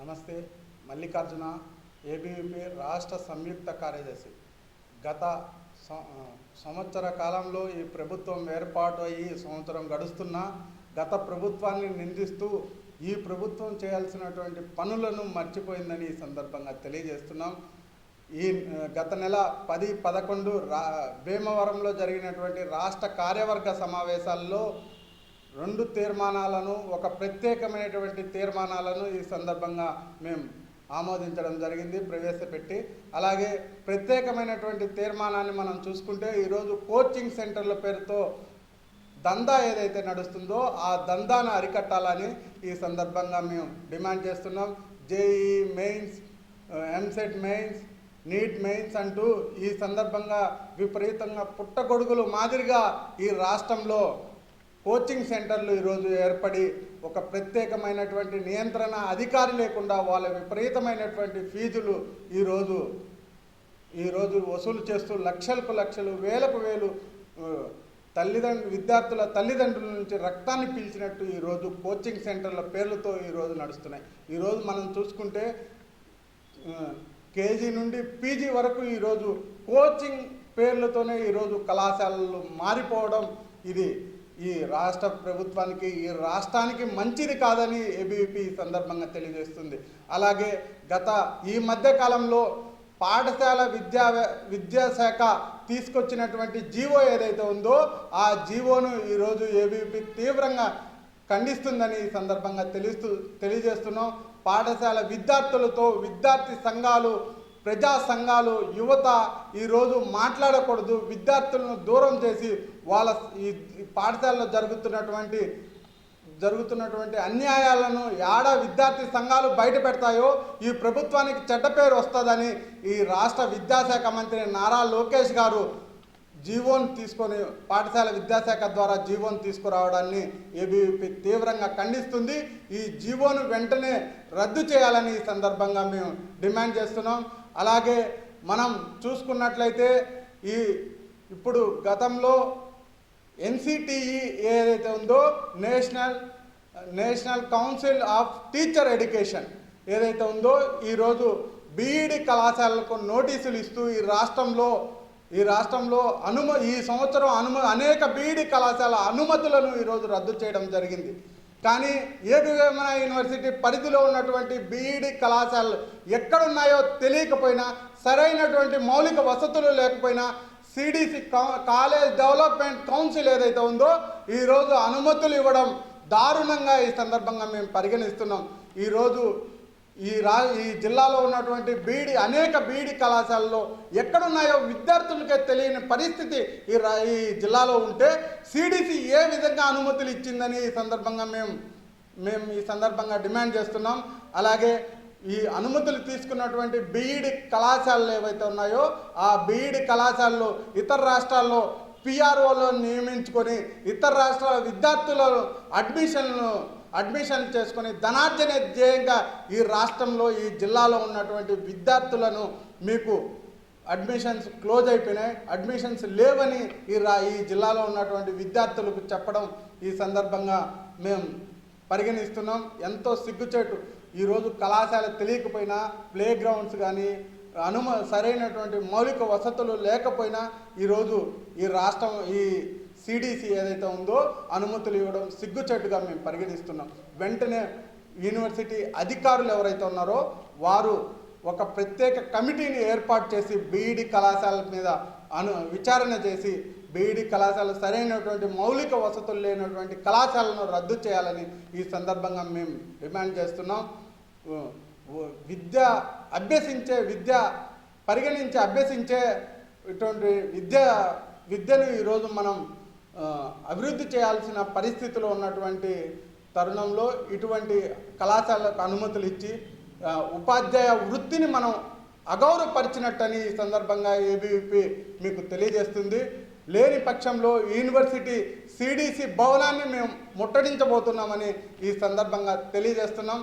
నమస్తే మల్లికార్జున ఏబీవీపీ రాష్ట్ర సంయుక్త కార్యదర్శి. గత సంవత్సర కాలంలో ఈ ప్రభుత్వం ఏర్పాటు అయ్యి సంవత్సరం గడుస్తున్నా గత ప్రభుత్వాన్ని నిందిస్తూ ఈ ప్రభుత్వం చేయాల్సినటువంటి పనులను మర్చిపోయిందని ఈ సందర్భంగా తెలియజేస్తున్నాం. ఈ గత నెల పది పదకొండు రా భీమవరంలో జరిగినటువంటి రాష్ట్ర కార్యవర్గ సమావేశాల్లో రెండు తీర్మానాలను ఒక ప్రత్యేకమైనటువంటి తీర్మానాలను ఈ సందర్భంగా మేము ఆమోదించడం జరిగింది ప్రవేశపెట్టి. అలాగే ప్రత్యేకమైనటువంటి తీర్మానాన్ని మనం చూసుకుంటే ఈరోజు కోచింగ్ సెంటర్ల పేరుతో దందా ఏదైతే నడుస్తుందో ఆ దందాను అరికట్టాలని ఈ సందర్భంగా మేము డిమాండ్ చేస్తున్నాం. JEE mains EAMCET mains NEET mains అంటూ ఈ సందర్భంగా విపరీతంగా పుట్టగొడుగులు మాదిరిగా ఈ రాష్ట్రంలో కోచింగ్ సెంటర్లు ఈరోజు ఏర్పడి ఒక ప్రత్యేకమైనటువంటి నియంత్రణ అధికారి లేకుండా వాళ్ళ విపరీతమైనటువంటి ఫీజులు ఈరోజు ఈరోజు వసూలు చేస్తూ లక్షలకు లక్షలు వేలకు వేలు తల్లిదండ్రులు విద్యార్థుల తల్లిదండ్రుల నుంచి రక్తాన్ని పీల్చినట్టు ఈరోజు కోచింగ్ సెంటర్ల పేర్లతో ఈరోజు నడుస్తున్నాయి. ఈరోజు మనం చూసుకుంటే కేజీ నుండి పీజీ వరకు ఈరోజు కోచింగ్ పేర్లతోనే ఈరోజు కళాశాలలు మారిపోవడం ఇది ఈ రాష్ట్ర ప్రభుత్వానికి ఈ రాష్ట్రానికి మంచిది కాదని ఏబీవీపీ ఈ సందర్భంగా తెలియజేస్తుంది. అలాగే గత ఈ మధ్య కాలంలో పాఠశాల విద్యా విద్యాశాఖ తీసుకొచ్చినటువంటి జీవో ఏదైతే ఉందో ఆ జీవోను ఈరోజు ఏబీవీపీ తీవ్రంగా ఖండిస్తుందని ఈ సందర్భంగా తెలుస్తూ తెలియజేస్తున్నాం. పాఠశాల విద్యార్థులతో విద్యార్థి సంఘాలు ప్రజా సంఘాలు యువత ఈరోజు మాట్లాడకూడదు విద్యార్థులను దూరం చేసి వాళ్ళ ఈ పాఠశాలలో జరుగుతున్నటువంటి జరుగుతున్నటువంటి అన్యాయాలను యాడ విద్యార్థి సంఘాలు బయట పెడతాయో ఈ ప్రభుత్వానికి చెడ్డ పేరు వస్తుందని ఈ రాష్ట్ర విద్యాశాఖ మంత్రి నారా లోకేష్ గారు జీవోన్ తీసుకొని పాఠశాల విద్యాశాఖ ద్వారా జీవోన్ తీసుకురావడాన్ని ఏబీవీపీ తీవ్రంగా ఖండిస్తుంది. ఈ జీవోను వెంటనే రద్దు చేయాలని ఈ సందర్భంగా మేము డిమాండ్ చేస్తున్నాం. అలాగే మనం చూసుకున్నట్లయితే ఈ ఇప్పుడు గతంలో ఎన్సిటిఈ ఏదైతే ఉందో national national council of teacher education ఏదైతే ఉందో ఈరోజు బీఈడి కళాశాలలకు నోటీసులు ఇస్తూ ఈ రాష్ట్రంలో ఈ రాష్ట్రంలో అనుమ ఈ సంవత్సరం అనుమ అనేక బీఈడి కళాశాల అనుమతులను ఈరోజు రద్దు చేయడం జరిగింది. కానీ ఏబివేమన యూనివర్సిటీ పరిధిలో ఉన్నటువంటి బీఈడి కళాశాలలు ఎక్కడున్నాయో తెలియకపోయినా సరైనటువంటి మౌలిక వసతులు లేకపోయినా సిడిసి కాలేజ్ డెవలప్మెంట్ కౌన్సిల్ ఏదైతే ఉందో ఈరోజు అనుమతులు ఇవ్వడం దారుణంగా ఈ సందర్భంగా మేము పరిగణిస్తున్నాం. ఈరోజు ఈ రా ఈ జిల్లాలో ఉన్నటువంటి బీడి అనేక బీడి కళాశాలలో ఎక్కడున్నాయో విద్యార్థులకే తెలియని పరిస్థితి ఈ రా ఈ జిల్లాలో ఉంటే సిడిసి ఏ విధంగా అనుమతులు ఇచ్చిందని ఈ సందర్భంగా మేము మేము ఈ సందర్భంగా డిమాండ్ చేస్తున్నాం. అలాగే ఈ అనుమతులు తీసుకున్నటువంటి బీఈడి కళాశాలలు ఏవైతే ఉన్నాయో ఆ బీఈడి కళాశాలలో ఇతర రాష్ట్రాల్లో పిఆర్ఓలను నియమించుకొని ఇతర రాష్ట్రాల విద్యార్థులను అడ్మిషన్లను అడ్మిషన్ చేసుకొని ధనార్జన ధ్యేయంగా ఈ రాష్ట్రంలో ఈ జిల్లాలో ఉన్నటువంటి విద్యార్థులను మీకు అడ్మిషన్స్ క్లోజ్ అయిపోయినాయి. అడ్మిషన్స్ లేవని ఈ రా ఈ జిల్లాలో ఉన్నటువంటి విద్యార్థులకు చెప్పడం ఈ సందర్భంగా మేము పరిగణిస్తున్నాం. ఎంతో సిగ్గుచేటు ఈరోజు కళాశాల తెలియకపోయినా ప్లే గ్రౌండ్స్ కానీ అనుమ సరైనటువంటి మౌలిక వసతులు లేకపోయినా ఈరోజు ఈ రాష్ట్రం ఈ సిడిసి ఏదైతే ఉందో అనుమతులు ఇవ్వడం సిగ్గుచేటుగా మేము పరిగణిస్తున్నాం. వెంటనే యూనివర్సిటీ అధికారులు ఎవరైతే ఉన్నారో వారు ఒక ప్రత్యేక కమిటీని ఏర్పాటు చేసి బీఈడి కళాశాల మీద అను విచారణ చేసి బీఈడి కళాశాల సరైనటువంటి మౌలిక వసతులు లేనటువంటి కళాశాలను రద్దు చేయాలని ఈ సందర్భంగా మేము డిమాండ్ చేస్తున్నాం. విద్య అభ్యసించే విద్య పరిగణించి అభ్యసించే ఇటువంటి విద్య విద్యను ఈరోజు మనం అభివృద్ధి చేయాల్సిన పరిస్థితిలో ఉన్నటువంటి తరుణంలో ఇటువంటి కళాశాలకు అనుమతులు ఇచ్చి ఉపాధ్యాయ వృత్తిని మనం అగౌరవపరిచినట్టని ఈ సందర్భంగా ఏబీవీపీ మీకు తెలియజేస్తుంది. లేని పక్షంలో యూనివర్సిటీ సిడిసి భవనాన్ని మేము ముట్టడించబోతున్నామని ఈ సందర్భంగా తెలియజేస్తున్నాం.